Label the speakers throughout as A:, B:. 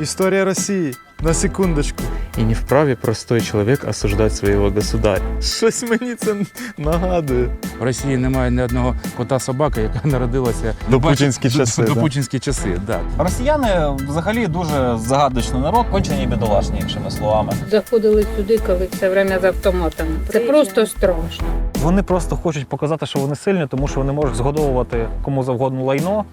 A: История России. На секундочку.
B: И не вправе простой человек осуждать своего государя.
A: Щось мені це нагадує.
C: В Росії немає ні одного кота собаки, яка народилася
A: До путінські часи,
C: До,
A: да?
C: путінські часи, так.
D: Росіяни взагалі дуже загадочний народ, кончені бідолашні, іншими словами.
E: Заходили сюди, коли все время з автоматами. Це просто страшно.
D: Вони просто хочуть показати, що вони сильні, тому що вони можуть згодовувати кому завгодно лайно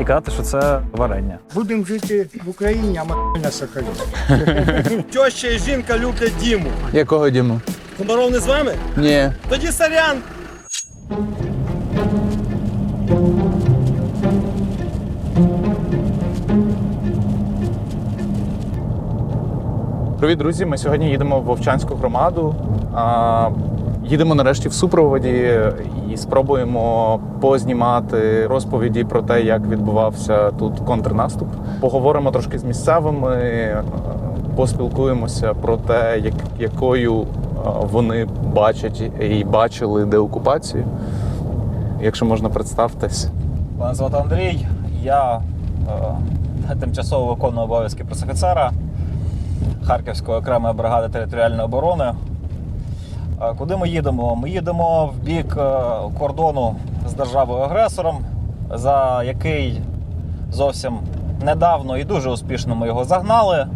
D: і казати, що це варення.
F: Будемо жити в Україні, а на Сахаліні.
G: Теща і жінка люблять Діму.
H: Якого Діму?
G: Комаров не з вами?
H: Ні.
G: Тоді сорян.
B: Привіт, друзі! Ми сьогодні їдемо в Вовчанську громаду. А, Їдемо нарешті в супроводі спробуємо познімати розповіді про те, як відбувався тут контрнаступ. Поговоримо трошки з місцевими, поспілкуємося про те, як, якою е, вони бачать і бачили деокупацію. Якщо можна представтесь.
D: Мене звати Андрій. Я е, тимчасово виконую обов'язки пресофіцера Харківської окремої бригади територіальної оборони. Е, Куди ми їдемо? Ми їдемо в бік е, кордону з державою-агресором, за який зовсім недавно і дуже успішно ми його загнали.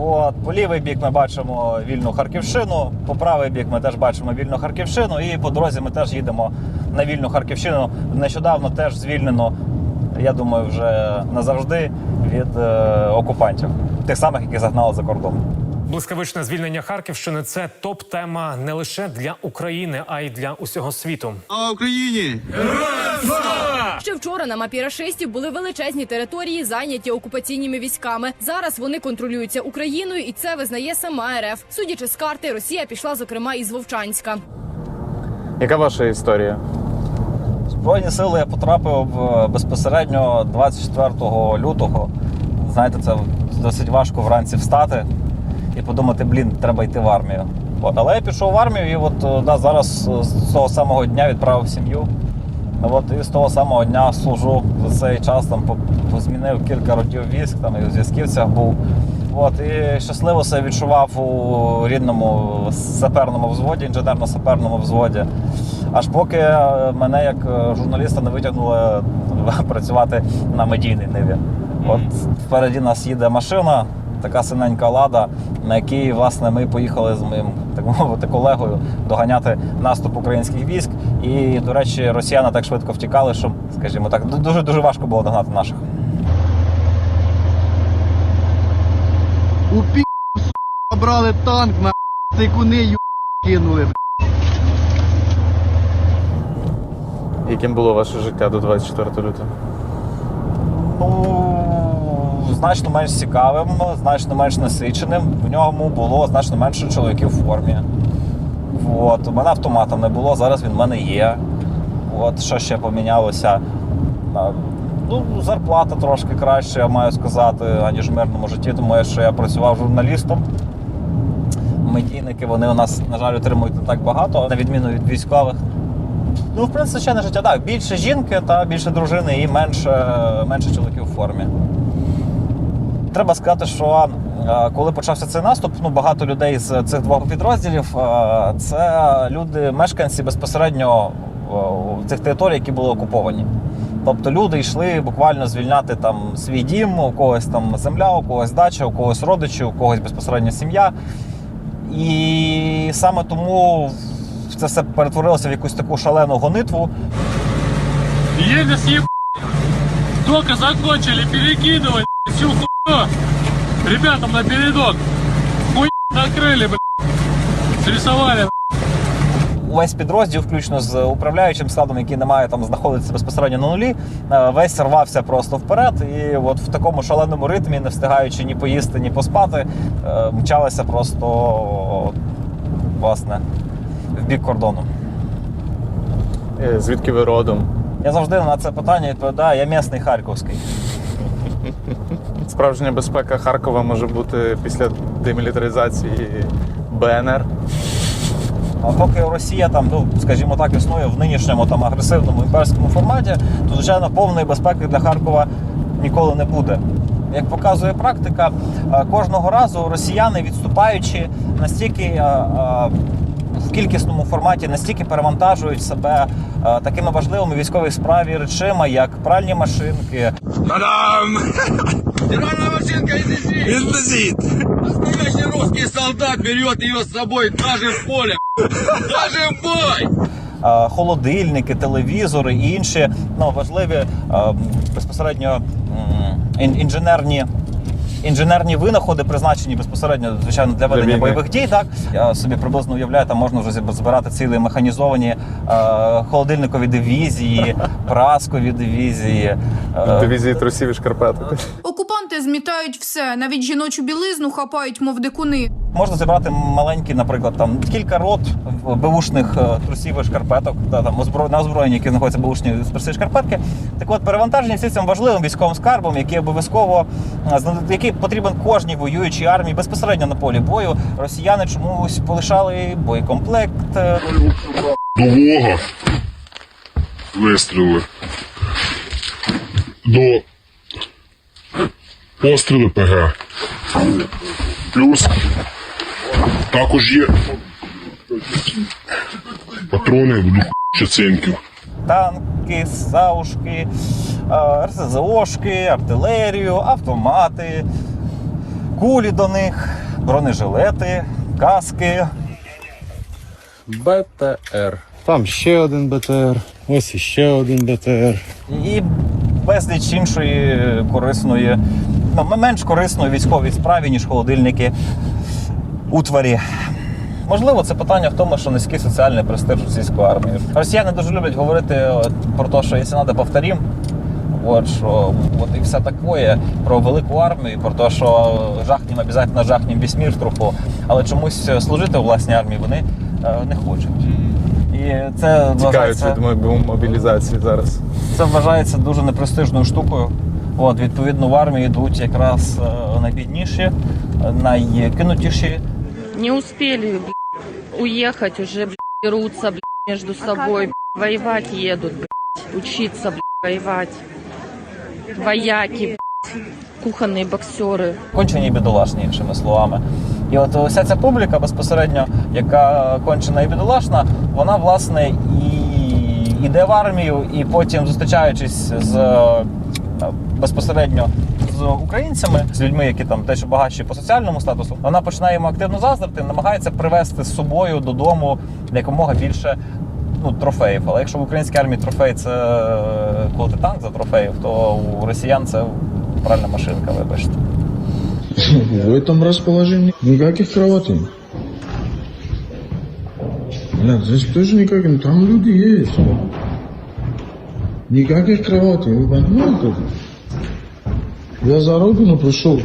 D: От, по лівий бік ми бачимо вільну Харківщину, по правий бік ми теж бачимо вільну Харківщину, і по дорозі ми теж їдемо на вільну Харківщину. Нещодавно теж звільнено, я думаю, вже назавжди від е, окупантів, тих самих, які загнали за кордон.
I: Блискавичне звільнення Харківщини це топ-тема не лише для України, а й для усього світу.
H: А Україні!
J: Ще вчора на мапі рашистів були величезні території, зайняті окупаційними військами. Зараз вони контролюються Україною, і це визнає сама РФ. Судячи з карти, Росія пішла зокрема із Вовчанська.
B: Яка ваша історія?
D: Збройні сили я потрапив е, безпосередньо 24 лютого. Знаєте, це досить важко вранці встати і подумати, блін, треба йти в армію. От, але я пішов в армію і от е, да, зараз е, з того самого дня відправив сім'ю. От, і з того самого дня служу за цей час там по- по- змінив кілька родів військ, там і в зв'язківцях був. От, і щасливо себе відчував у рідному саперному взводі, інженерно-саперному взводі. Аж поки е, мене як е, журналіста не витягнули працювати на медійній ниві. От впереді нас їде машина, така синенька лада, на якій власне ми поїхали з моїм так мовити колегою доганяти наступ українських військ. І, до речі, росіяни так швидко втікали, що, скажімо так, дуже дуже важко було догнати наших.
H: У пі брали танк на тикуни ю кинули.
B: Яким було ваше життя до 24 лютого?
D: Ну, значно менш цікавим, значно менш насиченим. В ньому було значно менше чоловіків в формі. От. У мене автомата не було, зараз він в мене є. От, що ще помінялося? Ну, зарплата трошки краще, я маю сказати, аніж в мирному житті, тому що я працював журналістом. Медійники вони у нас, на жаль, отримують не так багато, на відміну від військових. Ну, в принципі, звичайне життя, так. Більше жінки та більше дружини і менше, менше чоловіків у формі. Треба сказати, що коли почався цей наступ, ну багато людей з цих двох підрозділів це люди, мешканці безпосередньо цих територій, які були окуповані. Тобто люди йшли буквально звільняти там свій дім, у когось там земля, у когось дача, у когось родичі, у когось безпосередньо сім'я. І саме тому це все перетворилося в якусь таку шалену гонитву.
I: Еле съеб... Только закончили перекидывать всю хуйню ребятам на передок. Хуй накрыли, блядь. Срисовали.
D: Увесь підрозділ, включно з управляючим складом, який не має там знаходитися безпосередньо на нулі, е, весь рвався просто вперед. І от в такому шаленому ритмі, не встигаючи ні поїсти, ні поспати, е, мчалися просто власне в бік кордону.
B: Е, Звідки ви родом?
D: Я завжди на це питання відповідаю, я місний харківський.
B: Справжня безпека Харкова може бути після демілітаризації БНР.
D: А поки Росія там, ну скажімо так, існує в нинішньому там агресивному імперському форматі, то звичайно повної безпеки для Харкова ніколи не буде. як показує практика, е, кожного разу росіяни відступаючи настільки. Кількісному форматі настільки перевантажують себе е, такими важливими військовій справі речима, як пральні машинки,
G: Настоящий русский солдат берет ее с собой даже в поле. Даже в бой.
D: е, холодильники, телевізори і інші ну, важливі е, безпосередньо інженерні. Інженерні винаходи призначені безпосередньо, звичайно, для ведення
B: війни.
D: бойових дій. Так я собі приблизно уявляю, там можна вже збирати цілі механізовані е, холодильникові дивізії, праскові дивізії. е,
B: Дивізії трусів і шкарпеток.
K: Окупанти змітають все, навіть жіночу білизну хапають, мов дикуни.
D: Можна зібрати маленькі, наприклад, там кілька рот беушних е, трусів і шкарпеток, та там озбро... на озброєнні, які знаходяться беушні труси і шкарпетки. Так от перевантажені всі цим важливим військовим скарбом, який обов'язково е, який потрібен кожній воюючій армії безпосередньо на полі бою. Росіяни чомусь полишали боєкомплект. е,
L: Довога. Вистріли. До постріли ПГ. Плюс також є патрони до чацинків.
D: танки, саушки, е, РСЗОшки, артилерію, автомати, кулі до них, бронежилети, каски.
A: БТР. Там ще один БТР. Ось іще один БТР.
D: і безліч іншої корисної, ну, менш корисної військовій справі, ніж холодильники утварі. Можливо, це питання в тому, що низький соціальний престиж російської армії. Росіяни дуже люблять говорити от, про те, що якщо треба, повторім. От що от і все таке про велику армію, про те, що жахнім обов'язково жахнім весь мір трохи, але чомусь служити у власній армії вони е, не хочуть. І це вважається-
B: від мобілізації зараз.
D: це вважається дуже непрестижною штукою. От, відповідно, в армію йдуть якраз е, найбідніші, е, найкинутіші.
E: Не успели блядь, уехать, уже блядь, дерутся блядь, между собой. блядь, Воевать едут, блядь, учиться блядь, воевать. Вояки, блядь, кухонные боксеры.
D: кончені бідолашні, іншими словами. І от вся ця публіка безпосередньо, яка кончена і бідолашна, вона власне і йде в армію, і потім зустрічаючись з е, безпосередньо з українцями, з людьми, які там дещо багатші по соціальному статусу, вона починає йому активно заздрити, намагається привезти з собою додому якомога більше. Ну, трофеїв, але якщо в українській армії трофей це е, коли ти танк за трофеїв, то у росіян це пральна машинка, вибачте.
L: В этом расположении никаких кроватей. Блядь, здесь тоже никаких, там люди есть. Никаких кроватей, вы понимаете? Я за родину прийшов.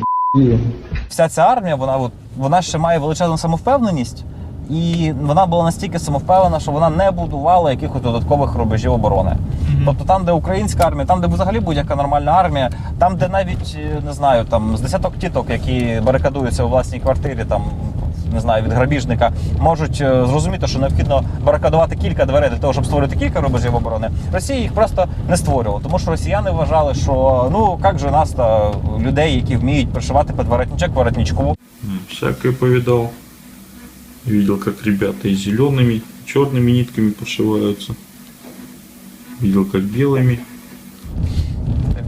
D: вся ця армія, вона от вона ще має величезну самовпевненість, і вона була настільки самовпевнена, що вона не будувала якихось додаткових рубежів оборони. Тобто там, де українська армія, там, де взагалі будь-яка нормальна армія, там, де навіть е, не знаю, там з десяток тіток, які барикадуються у власній квартирі, там не знаю, від грабіжника, можуть е, зрозуміти, що необхідно барикадувати кілька дверей для того, щоб створити кілька рубежів оборони. Росія їх просто не створювала, тому що росіяни вважали, що ну як же нас та людей, які вміють пришивати під воротничок воротничку.
L: Всякое повидал. Видел, как ребята и зелеными, черными нитками пошиваются. Видел, как белыми.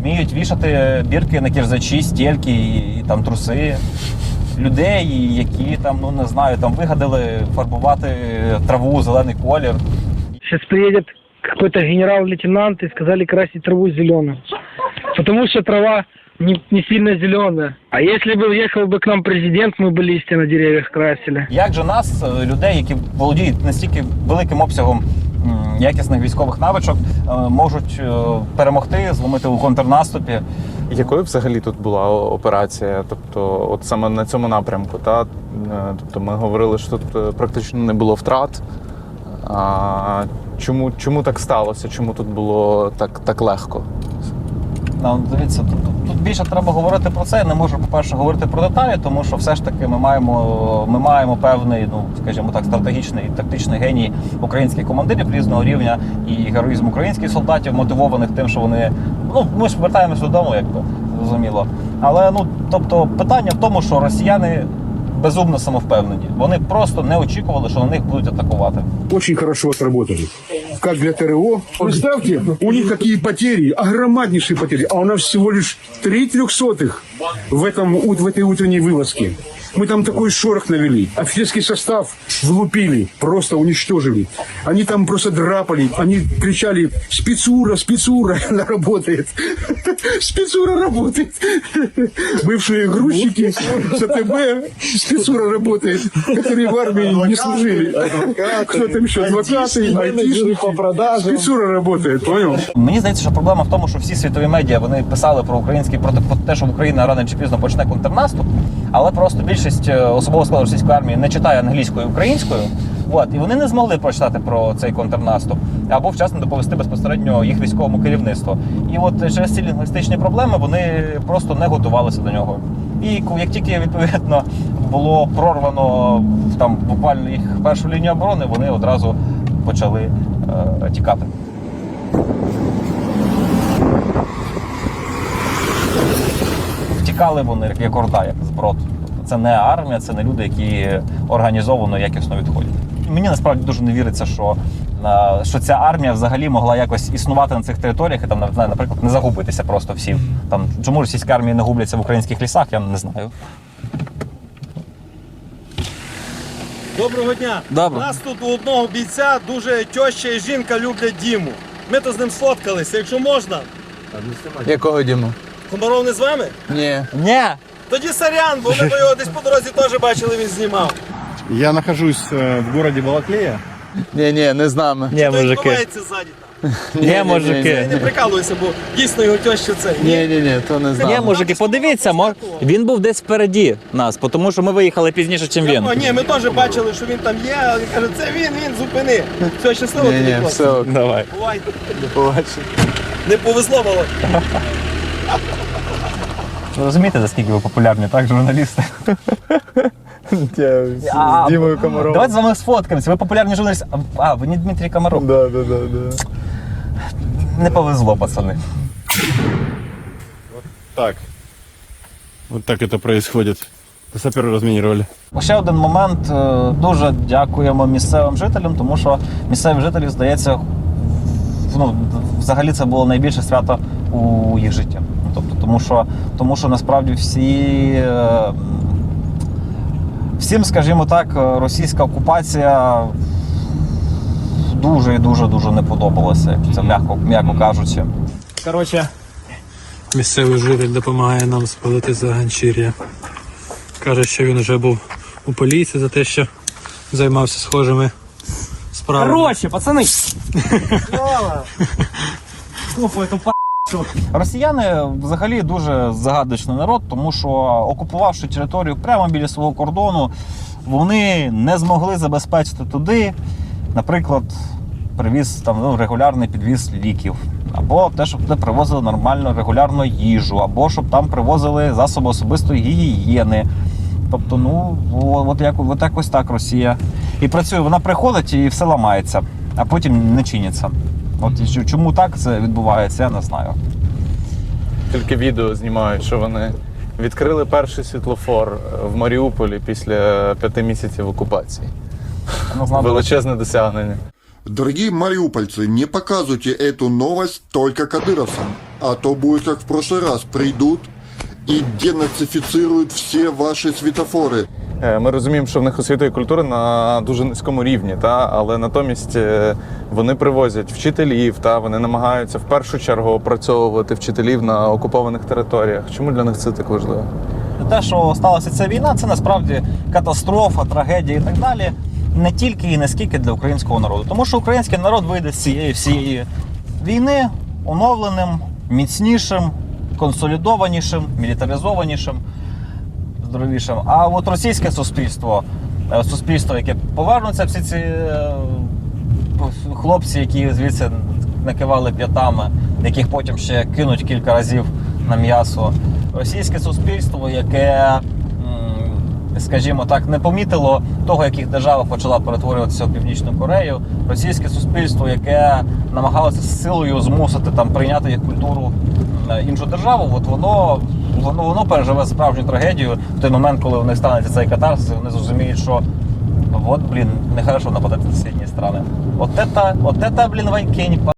D: вміють вішати бірки на кірзачі, стільки і, і там труси. Людей, які там, ну не знаю, там вигадали фарбувати траву, зелений колір.
F: Сейчас приедет какой-то генерал-лейтенант и сказали красить траву зеленым. Потому что трава не, не сильно зеленая. А если бы ехал бы к нам президент, мы бы листья на деревьях красили.
D: Як же нас, е, людей, які володіють настільки великим обсягом м, якісних військових навичок, е, можуть е, перемогти, зломити у контрнаступі?
B: Якою взагалі тут була операція? Тобто, от саме на цьому напрямку, та? Е, Тобто ми говорили, що тут е, практично не було втрат. А чому, чому так сталося? Чому тут було так, так легко?
D: Ну, дивіться, тут, тут, більше треба говорити про це. Я не можу, по-перше, говорити про деталі, тому що все ж таки ми маємо, ми маємо певний, ну скажімо так, стратегічний тактичний геній українських командирів різного рівня і героїзм українських солдатів, мотивованих тим, що вони. Ну, ми ж вертаємось додому, якби. зрозуміло. Але ну, тобто, питання в тому, що росіяни безумно самовпевнені. Вони просто не очікували, що на них будуть атакувати.
M: очень хорошо отработали. Как для ТРО. Представьте, у них какие потери, огромнейшие потери, а у нас всего лишь три трехсотых в, этом, ут- в этой утренней вылазке. Мы там такой шорох навели. Офицерский состав влупили, просто уничтожили. Они там просто драпали, они кричали «Спецура, спецура, она работает». Спецура работает. Бывшие грузчики с АТБ, спецура работает, которые в армии не служили. Кто там еще? Адвокаты, айтишники. Спецура работает, понял?
D: Мені здається, що проблема в тому, що всі світові медіа вони писали про український про те- про те, що Україна рано чи пізно почне контрнаступ, але просто більшість е, особового складу російської армії не читає англійською і українською. От, і вони не змогли прочитати про цей контрнаступ або вчасно доповісти безпосередньо їх військовому керівництву. І от через ці лінгвістичні проблеми вони просто не готувалися до нього. І як тільки відповідно було прорвано там буквально їх першу лінію оборони, вони одразу почали е, тікати. Втікали вони як орда, як зброд. Це не армія, це не люди, які організовано якісно відходять. Мені насправді дуже не віриться, що, що ця армія взагалі могла якось існувати на цих територіях і там, наприклад, не загубитися просто всі. Там чому російські армії не губляться в українських лісах, я не знаю.
N: Доброго дня.
D: Добре.
N: У нас тут у одного бійця дуже теща і жінка люблять Діму. Ми то з ним сфоткалися, якщо можна.
B: Якого Діму?
N: Комаров не з вами?
B: Ні.
D: Ні.
N: Тоді сорян, бо ми його десь по дорозі теж бачили, він знімав.
A: Я нахожусь э, в городе Балаклея.
B: Ні, ні, не з нами.
N: Ні, Хто відбувається ззаді там.
B: Ні,
N: Я не прикалуюся, бо дійсно його теща це.
B: Ні, ні, ні, то не з
D: Ні,
B: нами.
D: мужики, подивіться, мож... він був десь впереді нас, тому що ми виїхали пізніше, ніж він.
N: Ні, ми теж бачили, що він там є, але він каже, це він, він, зупини. Все, щасливо
B: Ні,
N: тобі,
B: ні,
N: хлопці.
B: все.
D: Давай.
N: Бувайте.
B: Побачення.
N: Не повезло, Володь.
D: Ви розумієте, наскільки ви популярні, так, журналісти?
B: Я
D: А,
B: з Дімою Комаровим.
D: Давайте з вами сфоткаємося. Ви популярні журналісти. А, ви не Дмитрій Комаров.
B: Да, да, да, да.
D: Не повезло, пацани.
A: Так. Вот так это происходит. Саперы разминировали.
D: Ще один момент. Е, Дуже дякуємо місцевим жителям, тому що місцеві жителі, здається, ну, взагалі це було найбільше свято у їх житті. Тобто, тому що, тому що насправді всі. е, Всім, скажімо так, російська окупація дуже і дуже дуже не подобалася. як Це м'яко, м'яко кажучи.
N: Коротше,
O: Місцевий житель допомагає нам спалити за ганчір'я. Каже, що він вже був у поліції за те, що займався схожими справами.
N: коротше, пацани.
D: Росіяни взагалі дуже загадочний народ, тому що окупувавши територію прямо біля свого кордону, вони не змогли забезпечити туди, наприклад, привіз там ну, регулярний підвіз ліків, або те, щоб туди привозили нормально регулярно їжу, або щоб там привозили засоби особистої гігієни. Тобто, ну от, як, от якось так Росія. І працює, вона приходить і все ламається, а потім не чиниться. От і ч- чому так це відбувається, я не знаю.
B: Тільки відео знімають, що вони відкрили перший світлофор е, в Маріуполі після п'яти місяців окупації.
D: Ну, знаю,
B: Величезне досягнення.
P: Дорогие мариупольцы, не показывайте эту новость только кадыровцам, а то будет как в прошлый раз. Придут и денацифицируют все ваши светофоры.
B: Е, Ми розуміємо, що в них освіта і культура на дуже низькому рівні, та? але натомість е, вони привозять вчителів, та? вони намагаються в першу чергу опрацьовувати вчителів на окупованих територіях. Чому для них це так важливо?
D: Те, що сталася ця війна, це насправді катастрофа, трагедія і так далі. Не тільки і не скільки для українського народу. Тому що український народ вийде з цієї всієї війни оновленим, міцнішим, консолідованішим, мілітаризованішим, здоровішим. А от російське суспільство, е, суспільство, яке повернуться всі ці е, хлопці, які звідси накивали п'ятами, яких потім ще кинуть кілька разів на м'ясо. Російське суспільство, яке скажімо так, не помітило того, як їх держава почала перетворюватися в Північну Корею, російське суспільство, яке намагалося силою змусити там прийняти їх культуру е, іншу державу, от воно. Воно воно переживе справжню трагедію в той момент, коли в них станеться цей катарсис, вони зрозуміють, що от, блін, нехорошо нападати на сусідні страни. От це, блін, вайкень,